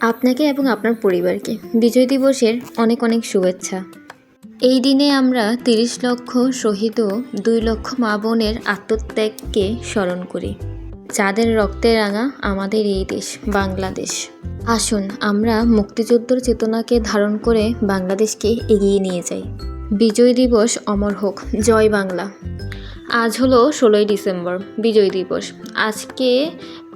আপনাকে এবং আপনার পরিবারকে। বিজয় দিবসের অনেক অনেক শুভেচ্ছা। এই দিনে আমরা তিরিশ লক্ষ শহীদ ও দুই লক্ষ মা বোনের আত্মত্যাগকে স্মরণ করি। যাদের রক্তে রাঙা আমাদের এই দেশ, বাংলাদেশ। আসুন, আমরা মুক্তিযুদ্ধর চেতনাকে ধারণ করে বাংলাদেশকে এগিয়ে নিয়ে যাই। বিজয় দিবস অমর হোক। জয় বাংলা। আজ হলো ষোলোই ডিসেম্বর, বিজয় দিবস। আজকে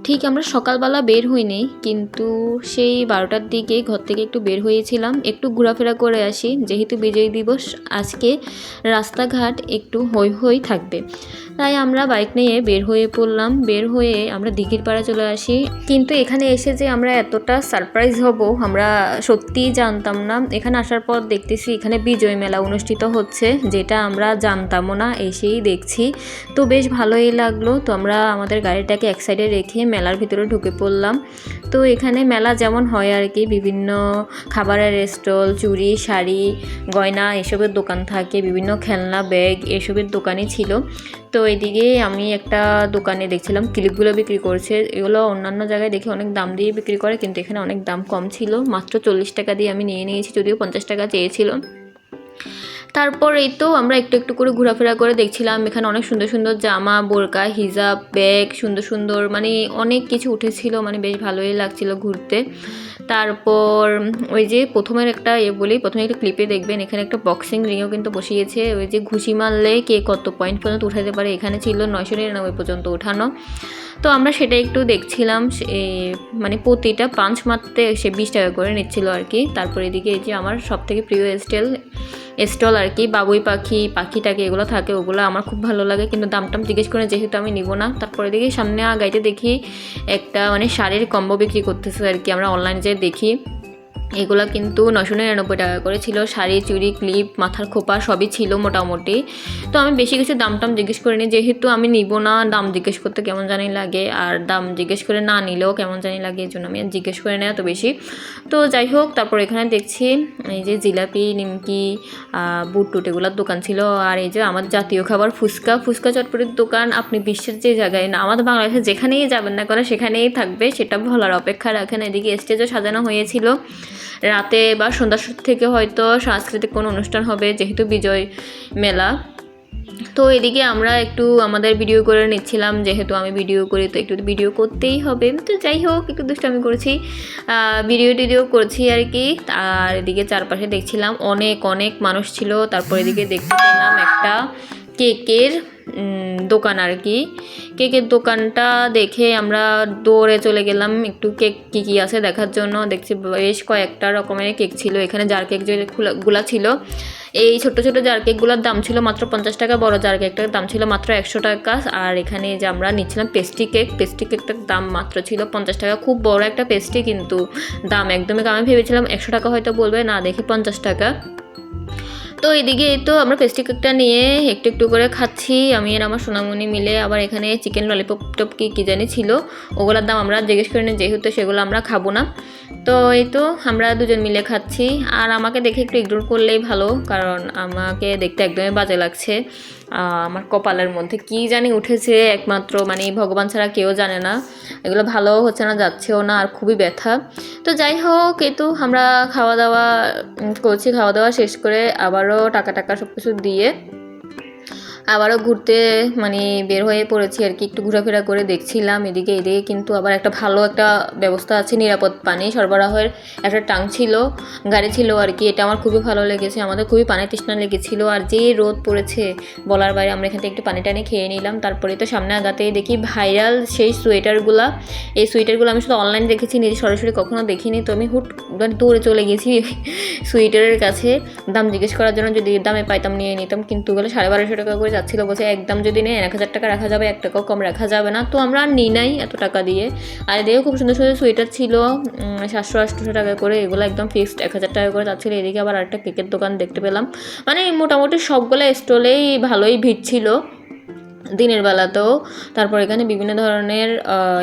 ঠিক আমরা সকালবেলা বের হইনি, কিন্তু সেই বারোটার দিকে ঘর থেকে একটু বের হয়েছিলাম, একটু ঘোরাফেরা করে আসি। যেহেতু বিজয় দিবস, আজকে রাস্তাঘাট একটু হই হই থাকবে। তাই আমরা বাইক নিয়ে বের হয়ে পড়লাম, বের হয়ে আমরা দিঘির পাড়া চলে আসি। কিন্তু এখানে এসে যে আমরা এতটা সারপ্রাইজ হব, আমরা সত্যিই জানতাম না। এখানে আসার পর দেখতেছি এখানে বিজয় মেলা অনুষ্ঠিত হচ্ছে, যেটা আমরা জানতামও না, এসেই দেখছি। তো বেশ ভালোই লাগল। তো আমরা আমাদের গাড়িটাকে এক সাইডে রেখে মেলার ভিতরে ঢুকে পড়লাম। তো এখানে মেলা যেমন হয় আর কি, বিভিন্ন খাবারের স্টল, চুড়ি, শাড়ি, গয়না এসবের দোকান থাকে, বিভিন্ন খেলনা, ব্যাগ এসবের দোকানই ছিল। তো এদিকে আমি একটা দোকানে দেখছিলাম, ক্লিপগুলো বিক্রি করছে। এগুলো অন্যান্য জায়গায় দেখি অনেক দাম দিয়ে বিক্রি করে, কিন্তু এখানে অনেক দাম কম ছিল। মাত্র চল্লিশ টাকা দিয়ে আমি নিয়ে নিয়েছি, যদিও পঞ্চাশ টাকা চেয়েছিল। তারপর এই তো আমরা একটু একটু করে ঘোরাফেরা করে দেখছিলাম, এখানে অনেক সুন্দর সুন্দর জামা, বোরকা, হিজাব, ব্যাগ, সুন্দর সুন্দর মানে অনেক কিছু উঠেছিল মানে বেশ ভালোই লাগছিল ঘুরতে। তারপর ওই যে প্রথমের একটা এ বলি প্রথমে একটা ক্লিপে দেখবেন, এখানে একটা বক্সিং রিংও কিন্তু বসিয়েছে, ওই যে ঘুষি মারলে কে কত পয়েন্ট পর্যন্ত উঠাতে পারে, এখানে ছিল নয়শো নিরানব্বই পর্যন্ত ওঠানো তো আমরা সেটা একটু দেখছিলাম মানে প্রতিটা পাঁচ মারতে সে বিশ টাকা করে নিচ্ছিল আর কি। তারপর এদিকে এই যে আমার সব থেকে প্রিয় স্টেল স্টল আর কি, বাবুই পাখি পাখি টাকি এগুলো থাকে, ওগুলো আমার খুব ভালো লাগে। কিন্তু দাম টাম জিজ্ঞেস করে যেহেতু আমি নিব না, তারপরে দেখি সামনে গাইতে দেখি একটা মানে শাড়ির কম্বো বিক্রি করতেছে আর কি, আমরা অনলাইনে যে দেখি। এগুলো কিন্তু নশো নিরানব্বই টাকা করে ছিল। শাড়ি চুড়ি ক্লিপ মাথার খোপা সবই ছিল মোটামুটি। তো আমি বেশি কিছু দাম টাম জিজ্ঞেস করিনি। যেহেতু আমি নিব না দাম জিজ্ঞেস করতে কেমন জানি লাগে। আর দাম জিজ্ঞেস করে না নিলেও কেমন জানি লাগে এই জন্য আমি আর জিজ্ঞেস করে নেই এত বেশি। তো যাই হোক তারপর এখানে দেখছি এই যে জিলাপি নিমকি আহ, বুট টুট এগুলোর দোকান ছিল। আর এই যে আমার জাতীয় খাবার ফুচকা। ফুচকা চটপটির দোকান আপনি বিশ্বের যে জায়গায় না আমাদের বাংলাদেশে যেখানেই যাবেন না করে সেখানেই থাকবে। সেটা বলার অপেক্ষা রাখেন। এদিকে স্টেজও সাজানো হয়েছিল। রাতে বা সন্ধ্যা থেকে হয়তো সাংস্কৃতিক কোনো অনুষ্ঠান হবে, যেহেতু বিজয় মেলা। তো এদিকে আমরা একটু আমাদের ভিডিও করে নিচ্ছিলাম, যেহেতু আমি ভিডিও করি, তো একটু ভিডিও করতেই হবে। তো যাই হোক, একটু দুষ্টামি করেছি। ভিডিও টিডিও করছি আর কি। আর এদিকে চারপাশে দেখছিলাম অনেক অনেক মানুষ ছিল। তারপর এদিকে দেখতে পেলাম একটা কেকের দোকান আর কি। কেকের দোকানটা দেখে আমরা দৌড়ে চলে গেলাম। একটু কেক কী কী আছে দেখার জন্য। দেখছি বেশ কয়েকটা রকমের কেক ছিল। এখানে জার কেক যে গুলা ছিল। এই ছোট ছোট জার কেকগুলোর দাম ছিল মাত্র পঞ্চাশ টাকা, বড় জার কেকটার দাম ছিল মাত্র একশো টাকা। আর এখানে যে আমরা নিচ্ছিলাম পেস্ট্রি কেক পেস্ট্রি কেকটার দাম মাত্র ছিল পঞ্চাশ টাকা। খুব বড় একটা পেস্ট্রি কিন্তু দাম একদমই। আমি ভেবেছিলাম একশো টাকা হয়তো বলবে। না, দেখি পঞ্চাশ টাকা। তো এদিকে এই তো আমরা পেস্ট্রি কেকটা নিয়ে একটু একটু করে খাচ্ছি। আমি আর আমার সোনামণি মিলে আবার এখানে চিকেন ললিপপ টপ কি, কী জানি ছিল। ওগুলোর দাম আমরা জিজ্ঞেস করি না, যেহেতু সেগুলো আমরা খাব না। তো এই তো আমরা দুজন মিলে খাচ্ছি। আর আমাকে দেখে একটু ইগনোর করলেই ভালো, কারণ আমাকে দেখতে একদমই বাজে লাগছে। আমার কপালের মধ্যে। কি জানি উঠেছে একমাত্র মানে ভগবান ছাড়া কেউ জানে না। এগুলো ভালো হচ্ছে না, যাচ্ছেও না, আর খুবই ব্যথা। তো যাই হোক, এই তো আমরা খাওয়া দাওয়া করছি, খাওয়া দাওয়া শেষ করে আবারও টাকা টাকা সব কিছু দিয়ে আবারও ঘুরতে মানে বের হয়ে পড়েছি আর কি, একটু ঘোরাফেরা করে দেখছিলাম এদিকে এদিকে, কিন্তু আবার একটা ভালো একটা ব্যবস্থা আছে, নিরাপদ পানি সরবরাহের একটা টাং ছিল, গাড়ি ছিল আর কি, এটা আমার খুবই ভালো লেগেছে, আমাদের খুবই পানি তৃষ্ণা লেগেছিল, আর যে রোদ পড়েছে বলার বাইরে আমরা এখান থেকে একটু পানি টানি খেয়ে নিলাম, তারপরে তো সামনে আগাতেই দেখি ভাইরাল সেই সোয়েটারগুলা, এই সোয়েটারগুলো আমি শুধু অনলাইন দেখেছি, নিজে সরাসরি কখনো দেখিনি, তো আমি হুট মানে দৌড়ে চলে গেছি সোয়েটারের কাছে, দাম জিজ্ঞেস করার জন্য যদি দামে পাইতাম, নিয়ে নিতাম, কিন্তু ওগুলো সাড়ে বারোশো টাকা করে যাচ্ছিল বলছে একদম যদি নেই এক হাজার টাকা রাখা যাবে, এক টাকাও কম রাখা যাবে না। তো আমরা আর নিই নাই এত টাকা দিয়ে। আর এদিকে খুব সুন্দর সুন্দর সোয়েটার ছিল সাতশো আটশোশো টাকা করে, এগুলো একদম ফিক্সড এক হাজার টাকা করে যাচ্ছিল। এদিকে আবার আরেকটা কেকের দোকান দেখতে পেলাম। মানে মোটামুটি সবগুলো স্টলেই ভালোই ভিড় ছিল। দিনের বেলাতেও তারপর এখানে বিভিন্ন ধরনের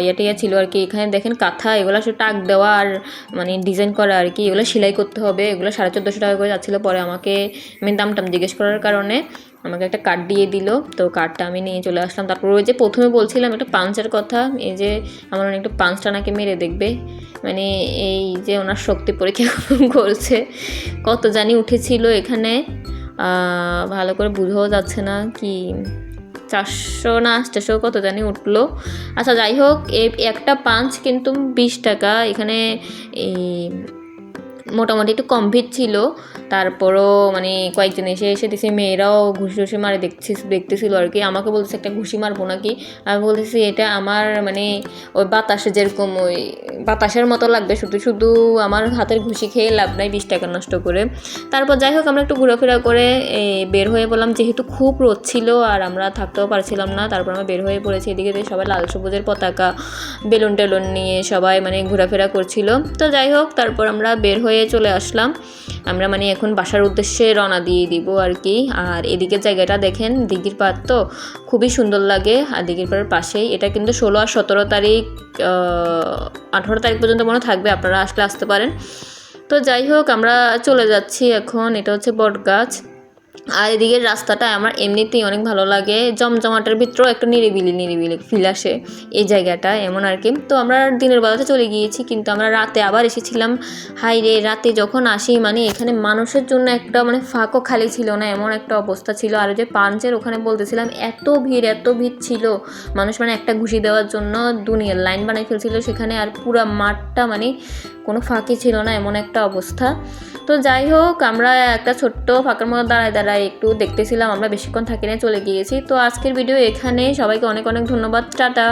ইয়েটিয়া ছিল আর কি। এখানে দেখেন কাঁথা, এগুলো শুধু টাক দেওয়া আর মানে ডিজাইন করা আর কি। এগুলো সেলাই করতে হবে। এগুলো সাড়ে চোদ্দোশো টাকা করে যাচ্ছিল পরে আমাকে আমি দাম টাম জিজ্ঞেস করার কারণে আমাকে একটা কার্ড দিয়ে দিল। তো কার্ডটা আমি নিয়ে চলে আসলাম। তারপর ওই যে প্রথমে বলছিলাম একটা পাঞ্চের কথা, এই যে আমার অনেক একটু পাঞ্চটা নাকি মেরে দেখবে। মানে এই যে ওনার শক্তি পরীক্ষা করছে। কত জানি উঠেছিল এখানে। ভালো করে বুঝাও যাচ্ছে না কি চারশো না, চারশো কত জানি উঠল। আচ্ছা যাই হোক একটা পাঞ্চ কিন্তু বিশ টাকা। এখানে এই মোটামুটি একটু কম ভিড় ছিল। তারপরও মানে কয়েকজন এসে এসে দিছে মেয়েরাও ঘুষি ঘুষি মারে দেখছি, দেখতেছিল আর কি। আমাকে বলতেছে, একটা ঘুষি মারবো নাকি? আমি বলতেছি, এটা আমার মানে ওই বাতাসে যেরকম ওই বাতাসের মতো লাগবে, শুধু শুধু আমার হাতের ঘুষি খেয়ে লাভ নাই, বিশ টাকা নষ্ট করে। তারপর যাই হোক, আমরা একটু ঘোরাফেরা করে বের হয়ে বললাম, যেহেতু খুব রোদ ছিল আর আমরা থাকতেও পারছিলাম না, তারপর আমরা বের হয়ে পড়েছি এদিকে সবাই লাল সবুজের পতাকা, বেলুন টেলুন নিয়ে সবাই মানে ঘোরাফেরা করছিল। তো যাই হোক, তারপর আমরা বের হয়ে চলে আসলাম। আমরা মানে এখন বাসার উদ্দেশ্যে রওনা দিয়ে দিব আর কি। আর এদিকে জায়গাটা দেখেন, দিঘির পাড় তো খুবই সুন্দর লাগে। আর দিঘির পাড়ের পাশেই, এটা কিন্তু ষোলো আর সতেরো তারিখ আঠারো তারিখ পর্যন্ত মনে থাকবে, আপনারা আসলে আসতে পারেন। তো যাই হোক, আমরা চলে যাচ্ছি এখন, এটা হচ্ছে বট গাছ আর এদিকের রাস্তাটা আমার এমনিতেই অনেক ভালো লাগে। জমজমাটের ভিতরেও একটা নিরিবিলি নিরিবিলি ফিল আসে এই জায়গাটা এমন আর কি। তো আমরা দিনের বেলাতে চলে গিয়েছি, কিন্তু আমরা রাতে আবার এসেছিলাম। হাই রে, রাতে যখন আসি মানে এখানে মানুষের জন্য একটা মানে ফাঁকও খালি ছিল না, এমন একটা অবস্থা ছিল। আর যে পাঞ্চের ওখানে বলতেছিলাম, এত ভিড় এত ভিড় ছিল। মানুষ মানে একটা ঘুষি দেওয়ার জন্য দুনিয়ার লাইন বানাই ফেলছিল সেখানে। আর পুরো মাঠটা মানে কোনো ফাঁকি ছিল না, এমন একটা অবস্থা। তো যাই হোক, আমরা একটা ছোট্ট ফাঁকার মতো দাঁড়ায় দাঁড়ায় একটু দেখতেছিলাম, আমরা বেশিক্ষণ থাকি না চলে গিয়েছি। তো আজকের ভিডিও এখানে সবাইকে অনেক অনেক ধন্যবাদ। টাটা।